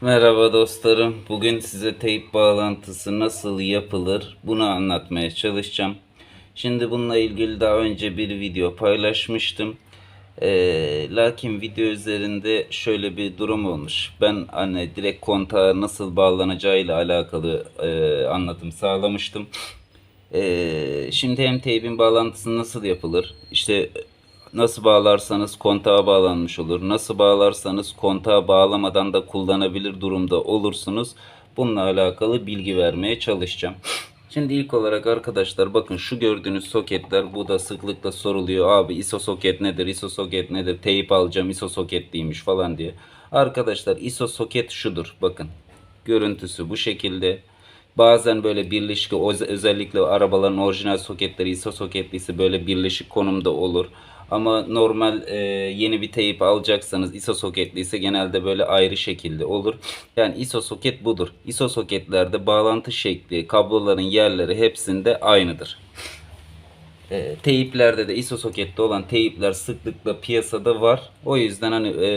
Merhaba dostlarım. Bugün size teyp bağlantısı nasıl yapılır bunu anlatmaya çalışacağım. Şimdi bununla ilgili daha önce bir video paylaşmıştım. Ee, lakin video üzerinde şöyle bir durum olmuş. Ben hani direkt kontağa nasıl bağlanacağıyla alakalı e, anlatım sağlamıştım. Ee, şimdi hem teybin bağlantısı nasıl yapılır? İşte nasıl bağlarsanız kontağa bağlanmış olur. Nasıl bağlarsanız kontağa bağlamadan da kullanabilir durumda olursunuz. Bununla alakalı bilgi vermeye çalışacağım. Şimdi ilk olarak arkadaşlar bakın şu gördüğünüz soketler bu da sıklıkla soruluyor. Abi ISO soket nedir? ISO soket nedir? Teyip alacağım ISO soketliymiş falan diye. Arkadaşlar ISO soket şudur. Bakın görüntüsü bu şekilde. Bazen böyle birleşik öz- özellikle arabaların orijinal soketleri ISO soketliyse böyle birleşik konumda olur. Ama normal e, yeni bir teyip alacaksanız ISO soketliyse genelde böyle ayrı şekilde olur. Yani ISO soket budur. ISO soketlerde bağlantı şekli, kabloların yerleri hepsinde aynıdır. E, teyiplerde de ISO sokette olan teyipler sıklıkla piyasada var. O yüzden hani e,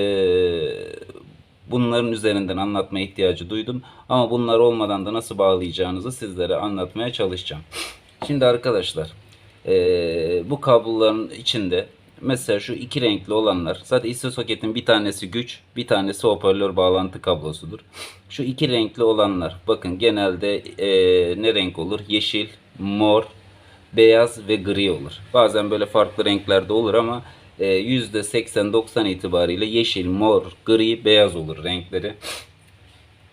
bunların üzerinden anlatma ihtiyacı duydum. Ama bunlar olmadan da nasıl bağlayacağınızı sizlere anlatmaya çalışacağım. Şimdi arkadaşlar e, bu kabloların içinde mesela şu iki renkli olanlar zaten ISO soketin bir tanesi güç bir tanesi hoparlör bağlantı kablosudur. Şu iki renkli olanlar bakın genelde e, ne renk olur? Yeşil, mor, beyaz ve gri olur. Bazen böyle farklı renklerde olur ama e, %80-90 itibariyle yeşil, mor, gri, beyaz olur renkleri.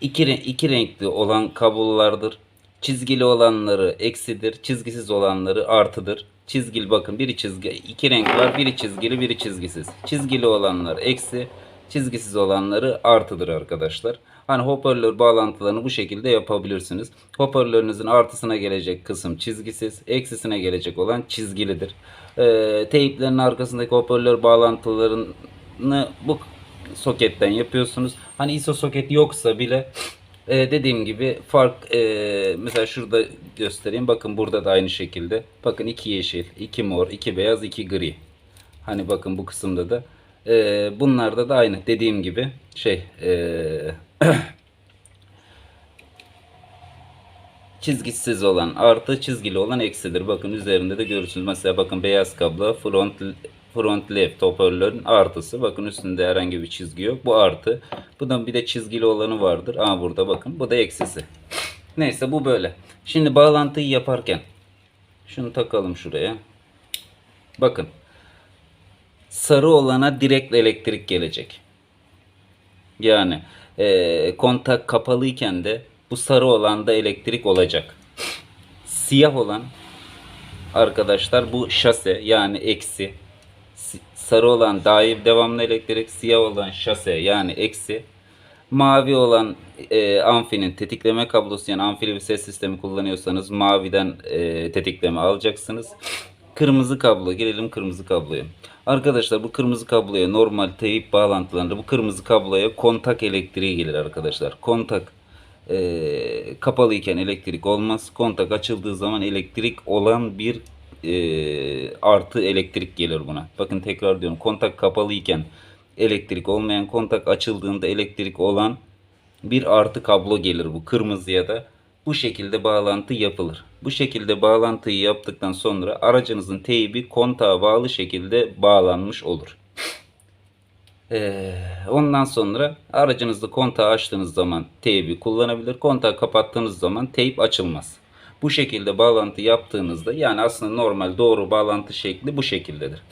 İki, iki renkli olan kablolardır. Çizgili olanları eksidir, çizgisiz olanları artıdır. Çizgili bakın biri çizgi, iki renk var, biri çizgili, biri çizgisiz. Çizgili olanlar eksi, çizgisiz olanları artıdır arkadaşlar. Hani hoparlör bağlantılarını bu şekilde yapabilirsiniz. Hoparlörünüzün artısına gelecek kısım çizgisiz, eksisine gelecek olan çizgilidir. Ee, teyplerin arkasındaki hoparlör bağlantılarını bu soketten yapıyorsunuz. Hani ISO soket yoksa bile e, dediğim gibi fark e, mesela şurada göstereyim. Bakın burada da aynı şekilde. Bakın iki yeşil, iki mor, iki beyaz, iki gri. Hani bakın bu kısımda da e, bunlarda da aynı. Dediğim gibi şey e, çizgisiz olan artı çizgili olan eksidir. Bakın üzerinde de görürsünüz. Mesela bakın beyaz kablo front front left hoparlörün artısı. Bakın üstünde herhangi bir çizgi yok. Bu artı. Bundan bir de çizgili olanı vardır. Aa burada bakın. Bu da eksisi. Neyse bu böyle. Şimdi bağlantıyı yaparken şunu takalım şuraya. Bakın. Sarı olana direkt elektrik gelecek. Yani eee, kontak kapalıyken de bu sarı olanda elektrik olacak. Siyah olan arkadaşlar bu şase yani eksi. Sarı olan daim devamlı elektrik, siyah olan şase yani eksi. Mavi olan e, amfinin tetikleme kablosu yani amfili bir ses sistemi kullanıyorsanız maviden e, tetikleme alacaksınız. Kırmızı kablo gelelim kırmızı kabloya. Arkadaşlar bu kırmızı kabloya normal teyip bağlantılarında bu kırmızı kabloya kontak elektriği gelir arkadaşlar. Kontak e, kapalıyken elektrik olmaz. Kontak açıldığı zaman elektrik olan bir e, artı elektrik gelir buna. Bakın tekrar diyorum kontak kapalıyken elektrik olmayan kontak açıldığında elektrik olan bir artı kablo gelir bu kırmızıya da bu şekilde bağlantı yapılır. Bu şekilde bağlantıyı yaptıktan sonra aracınızın teybi kontağa bağlı şekilde bağlanmış olur. Ee, ondan sonra aracınızda kontağı açtığınız zaman teybi kullanabilir. Kontağı kapattığınız zaman teyp açılmaz. Bu şekilde bağlantı yaptığınızda yani aslında normal doğru bağlantı şekli bu şekildedir.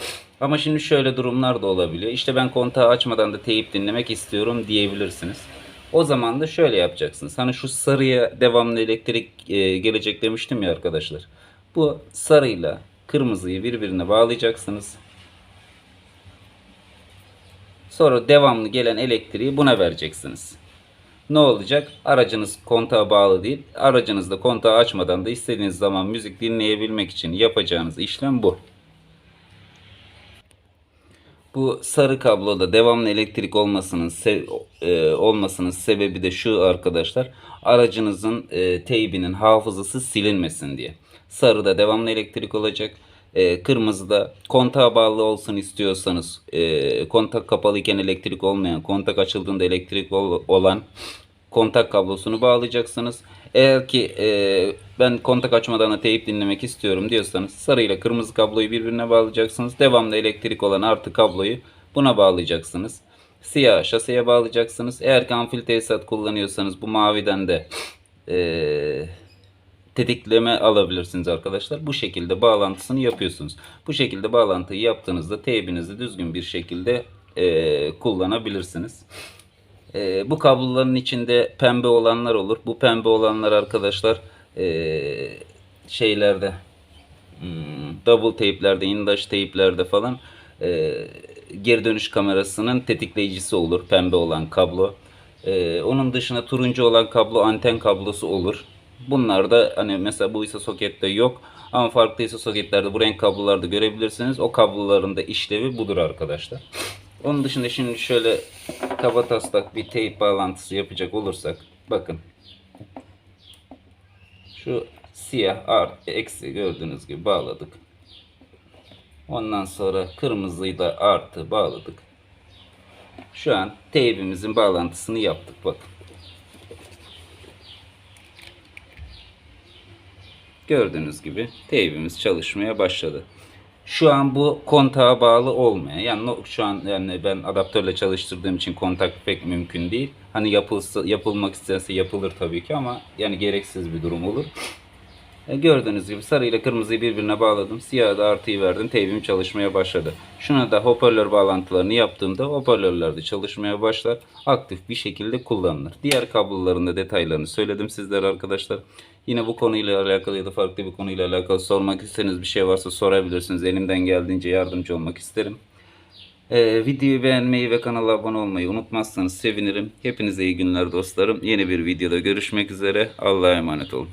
Ama şimdi şöyle durumlar da olabiliyor. İşte ben kontağı açmadan da teyip dinlemek istiyorum diyebilirsiniz. O zaman da şöyle yapacaksınız. Hani şu sarıya devamlı elektrik e, gelecek demiştim ya arkadaşlar. Bu sarıyla kırmızıyı birbirine bağlayacaksınız. Sonra devamlı gelen elektriği buna vereceksiniz. Ne olacak? Aracınız kontağa bağlı değil. Aracınızda kontağı açmadan da istediğiniz zaman müzik dinleyebilmek için yapacağınız işlem bu. Bu sarı kabloda devamlı elektrik olmasının se- e, olmasının sebebi de şu arkadaşlar. Aracınızın e, teybinin hafızası silinmesin diye. Sarıda devamlı elektrik olacak. E, kırmızıda kontağa bağlı olsun istiyorsanız e, kontak kapalıyken elektrik olmayan, kontak açıldığında elektrik ol- olan kontak kablosunu bağlayacaksınız. Eğer ki e, ben kontak açmadan da teyip dinlemek istiyorum diyorsanız sarı ile kırmızı kabloyu birbirine bağlayacaksınız. Devamlı elektrik olan artı kabloyu buna bağlayacaksınız. Siyah şaseye bağlayacaksınız. Eğer ki amfil tesisat kullanıyorsanız bu maviden de e, tetikleme alabilirsiniz arkadaşlar. Bu şekilde bağlantısını yapıyorsunuz. Bu şekilde bağlantıyı yaptığınızda teybinizi düzgün bir şekilde e, kullanabilirsiniz. E, bu kabloların içinde pembe olanlar olur. Bu pembe olanlar arkadaşlar e, şeylerde hmm, double teyplerde, indaş teyplerde falan e, geri dönüş kamerasının tetikleyicisi olur. Pembe olan kablo. E, onun dışında turuncu olan kablo anten kablosu olur. Bunlar da hani mesela bu ise sokette yok. Ama farklı ise soketlerde bu renk kablolarda görebilirsiniz. O kabloların da işlevi budur arkadaşlar. Onun dışında şimdi şöyle kaba taslak bir teyp bağlantısı yapacak olursak bakın şu siyah art eksi gördüğünüz gibi bağladık. Ondan sonra kırmızıyı da artı bağladık. Şu an teybimizin bağlantısını yaptık bakın. Gördüğünüz gibi teybimiz çalışmaya başladı. Şu an bu kontağa bağlı olmayan yani şu an yani ben adaptörle çalıştırdığım için kontak pek mümkün değil. Hani yapılsa yapılmak istense yapılır tabii ki ama yani gereksiz bir durum olur. E, gördüğünüz gibi sarı ile kırmızıyı birbirine bağladım. Siyahı da artıyı verdim. Teybim çalışmaya başladı. Şuna da hoparlör bağlantılarını yaptığımda hoparlörler de çalışmaya başlar. Aktif bir şekilde kullanılır. Diğer kabloların da detaylarını söyledim sizlere arkadaşlar. Yine bu konuyla alakalı ya da farklı bir konuyla alakalı sormak istediğiniz bir şey varsa sorabilirsiniz. Elimden geldiğince yardımcı olmak isterim. Ee, videoyu beğenmeyi ve kanala abone olmayı unutmazsanız sevinirim. Hepinize iyi günler dostlarım. Yeni bir videoda görüşmek üzere. Allah'a emanet olun.